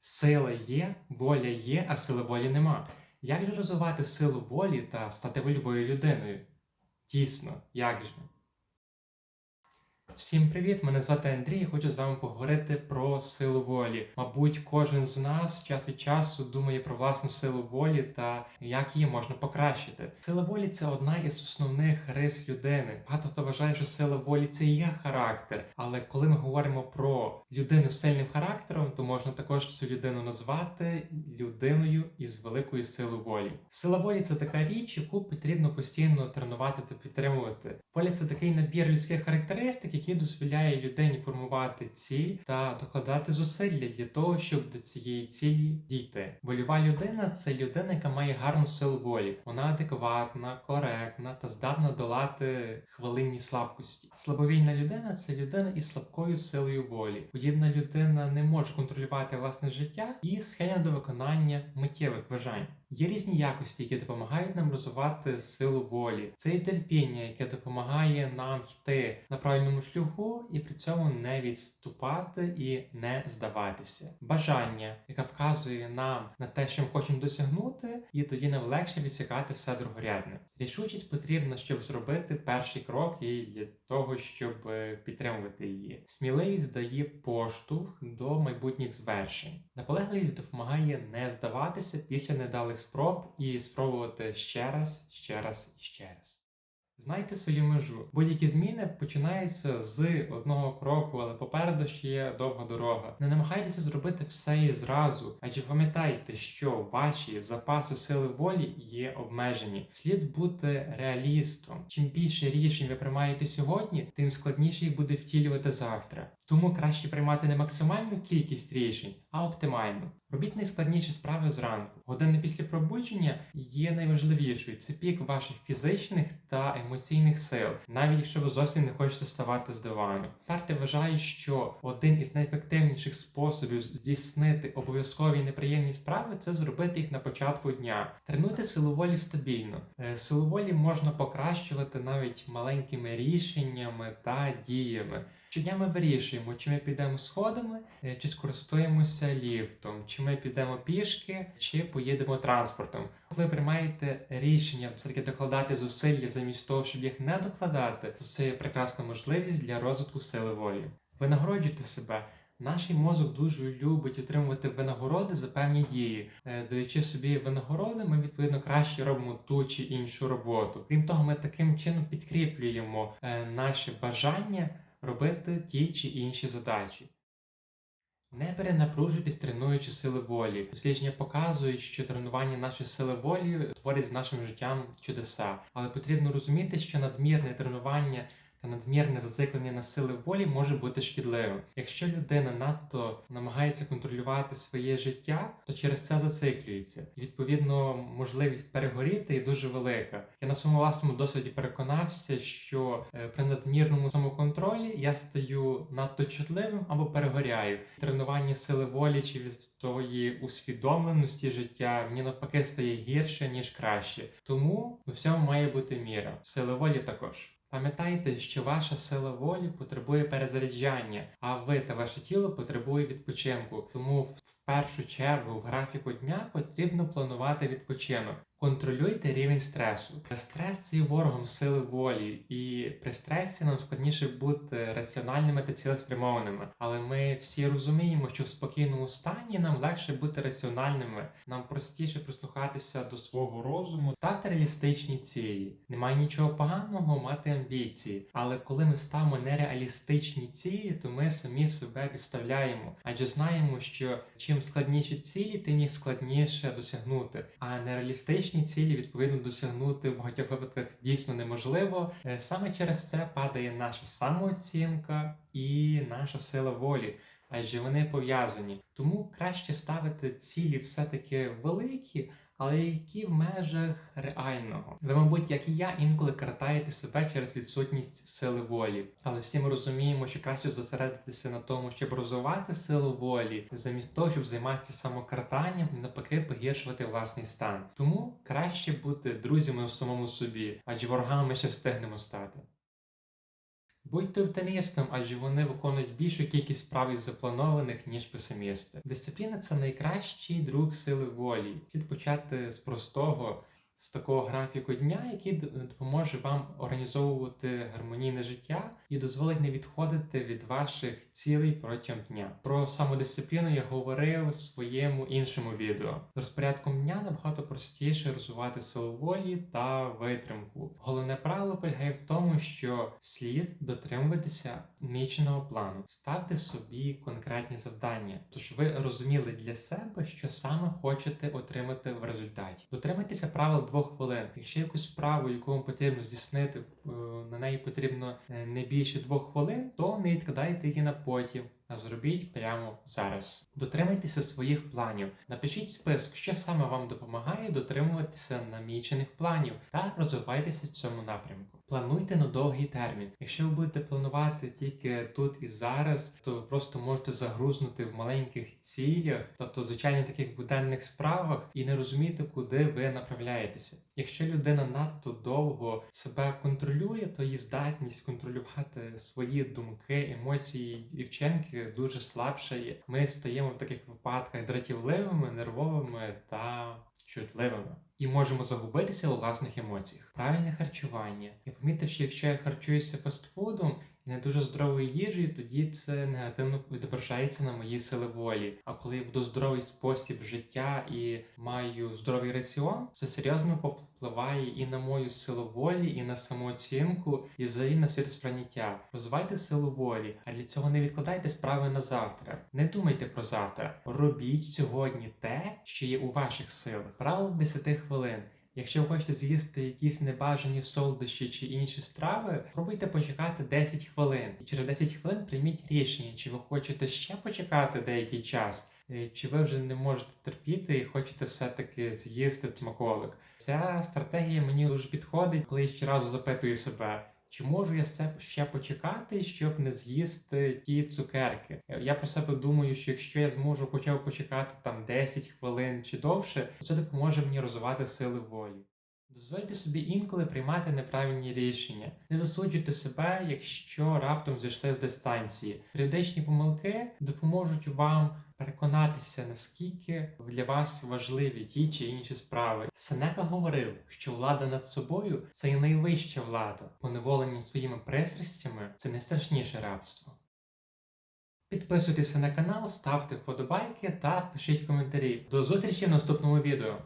Сила є, воля є, а сили волі нема. Як же розвивати силу волі та стати вольовою людиною? Дійсно, як же? Всім привіт! Мене звати Андрій. і Хочу з вами поговорити про силу волі. Мабуть, кожен з нас час від часу думає про власну силу волі та як її можна покращити. Сила волі це одна із основних рис людини. Багато хто вважає, що сила волі це є характер. Але коли ми говоримо про людину з сильним характером, то можна також цю людину назвати людиною із великою силою волі. Сила волі це така річ, яку потрібно постійно тренувати та підтримувати. Воля це такий набір людських характеристик, який дозволяє людині формувати ціль та докладати зусилля для того, щоб до цієї цілі дійти. Вольова людина це людина, яка має гарну силу волі. Вона адекватна, коректна та здатна долати хвилинні слабкості. Слабовільна людина це людина із слабкою силою волі. Подібна людина не може контролювати власне життя і схильна до виконання миттєвих бажань. Є різні якості, які допомагають нам розвивати силу волі. Це і терпіння, яке допомагає нам йти на правильному шляху і при цьому не відступати і не здаватися. Бажання, яке вказує нам на те, що ми хочемо досягнути, і тоді нам легше відсікати все другорядне. Рішучість потрібна, щоб зробити перший крок і того, щоб е, підтримувати її. Сміливість дає поштовх до майбутніх звершень. Наполегливість допомагає не здаватися після недалих спроб і спробувати ще раз, ще раз і ще раз. Знайте свою межу. Будь-які зміни починаються з одного кроку, але попереду ще є довга дорога. Не намагайтеся зробити все і зразу, адже пам'ятайте, що ваші запаси сили волі є обмежені. Слід бути реалістом. Чим більше рішень ви приймаєте сьогодні, тим складніше їх буде втілювати завтра. Тому краще приймати не максимальну кількість рішень, а оптимальну. Робіть найскладніші справи зранку. Години після пробудження є найважливішою. Це пік ваших фізичних та емоційних сил, навіть якщо ви зовсім не хочете ставати з дивану. Карти вважають, що один із найефективніших способів здійснити обов'язкові неприємні справи це зробити їх на початку дня. Тренуйте силу волі стабільно. Е, Силу волі можна покращувати навіть маленькими рішеннями та діями. Щодня ми вирішуємо, чи ми підемо сходами, е, чи скористуємося ліфтом, чи ми підемо пішки, чи поїдемо транспортом. Коли приймаєте рішення все-таки докладати зусилля замість того, щоб їх не докладати, то це є прекрасна можливість для розвитку сили волі. Винагороджуйте себе. Наш мозок дуже любить отримувати винагороди за певні дії. Е, Даючи собі винагороди, ми відповідно краще робимо ту чи іншу роботу. Крім того, ми таким чином підкріплюємо е, наші бажання робити ті чи інші задачі. Не перенапружуйтесь, тренуючи сили волі. Дослідження показують, що тренування нашої сили волі творить з нашим життям чудеса, але потрібно розуміти, що надмірне тренування та надмірне зациклення на сили волі може бути шкідливим. Якщо людина надто намагається контролювати своє життя, то через це зациклюється. І відповідно можливість перегоріти є дуже велика. Я на своєму власному досвіді переконався, що е, при надмірному самоконтролі я стаю надто чутливим або перегоряю. Тренування сили волі чи від тої усвідомленості життя мені навпаки стає гірше ніж краще. Тому у всьому має бути міра. Сили волі також. Пам'ятайте, що ваша сила волі потребує перезаряджання, а ви та ваше тіло потребує відпочинку. Тому в першу чергу в графіку дня потрібно планувати відпочинок. Контролюйте рівень стресу. Стрес це є ворогом сили волі, і при стресі нам складніше бути раціональними та цілеспрямованими. Але ми всі розуміємо, що в спокійному стані нам легше бути раціональними, нам простіше прислухатися до свого розуму. Ставте реалістичні цілі. Немає нічого поганого мати амбіції, але коли ми ставимо нереалістичні цілі, то ми самі себе підставляємо, адже знаємо, що чим складніші цілі, тим їх складніше досягнути. А нереалістичні цілі відповідно досягнути в багатьох випадках дійсно неможливо. Е, Саме через це падає наша самооцінка і наша сила волі. Адже вони пов'язані. Тому краще ставити цілі все-таки великі, але які в межах реального. Ви, мабуть, як і я, інколи картаєте себе через відсутність сили волі. Але всі ми розуміємо, що краще зосередитися на тому, щоб розвивати силу волі, замість того, щоб займатися самокартанням і навпаки погіршувати власний стан. Тому краще бути друзями в самому собі, адже ворогами ми ще встигнемо стати. Будьте оптимістом, адже вони виконують більшу кількість справ із запланованих, ніж песимісти. Дисципліна це найкращий друг сили волі. Слід почати з простого, з такого графіку дня, який допоможе вам організовувати гармонійне життя і дозволить не відходити від ваших цілей протягом дня. Про самодисципліну я говорив у своєму іншому відео. З розпорядком дня набагато простіше розвивати силу волі та витримку. Головне правило полягає в тому, що слід дотримуватися міченого плану, ставте собі конкретні завдання, тож ви розуміли для себе, що саме хочете отримати в результаті. Дотримайтеся правил двох хвилин. Якщо якусь справу, яку вам потрібно здійснити, е, на неї потрібно е, не більше двох хвилин, то не відкладайте її на потім. А зробіть прямо зараз. Дотримайтеся своїх планів. Напишіть список, що саме вам допомагає дотримуватися намічених планів та розвивайтеся в цьому напрямку. Плануйте на довгий термін. Якщо ви будете планувати тільки тут і зараз, то ви просто можете загрузнути в маленьких цілях, тобто звичайних таких буденних справах, і не розуміти, куди ви направляєтеся. Якщо людина надто довго себе контролює, то її здатність контролювати свої думки, емоції і вчинки дуже слабшає. Ми стаємо в таких випадках дратівливими, нервовими та чутливими. І можемо загубитися у власних емоціях. Правильне харчування. Я помітив, що якщо я харчуюся фастфудом і не дуже здоровою їжею, тоді це негативно відображається на моїй сили волі. А коли я веду здоровий спосіб життя і маю здоровий раціон, це серйозно повпливає і на мою силу волі, і на самооцінку, і взагалі на світосприйняття. Розвивайте силу волі, а для цього не відкладайте справи на завтра. Не думайте про завтра. Робіть сьогодні те, що є у ваших силах. Правило 10 хвилин. Якщо ви хочете з'їсти якісь небажані солодощі чи інші страви, пробуйте почекати 10 хвилин. І через 10 хвилин прийміть рішення, чи ви хочете ще почекати деякий час, е, чи ви вже не можете терпіти і хочете все-таки з'їсти смаколик. Ця стратегія мені дуже підходить, коли я ще разу запитую себе. Чи можу я це ще почекати, щоб не з'їсти ті цукерки? Я про себе думаю, що якщо я зможу хоча б почекати там 10 хвилин чи довше, то це допоможе мені розвивати сили волі. Дозвольте собі інколи приймати неправильні рішення. Не засуджуйте себе, якщо раптом зійшли з дистанції. Періодичні помилки допоможуть вам переконатися, наскільки для вас важливі ті чи інші справи. Сенека говорив, що влада над собою це і найвища влада, Поневолені своїми пристрастями це найстрашніше рабство. Підписуйтеся на канал, ставте вподобайки та пишіть коментарі. До зустрічі в наступному відео.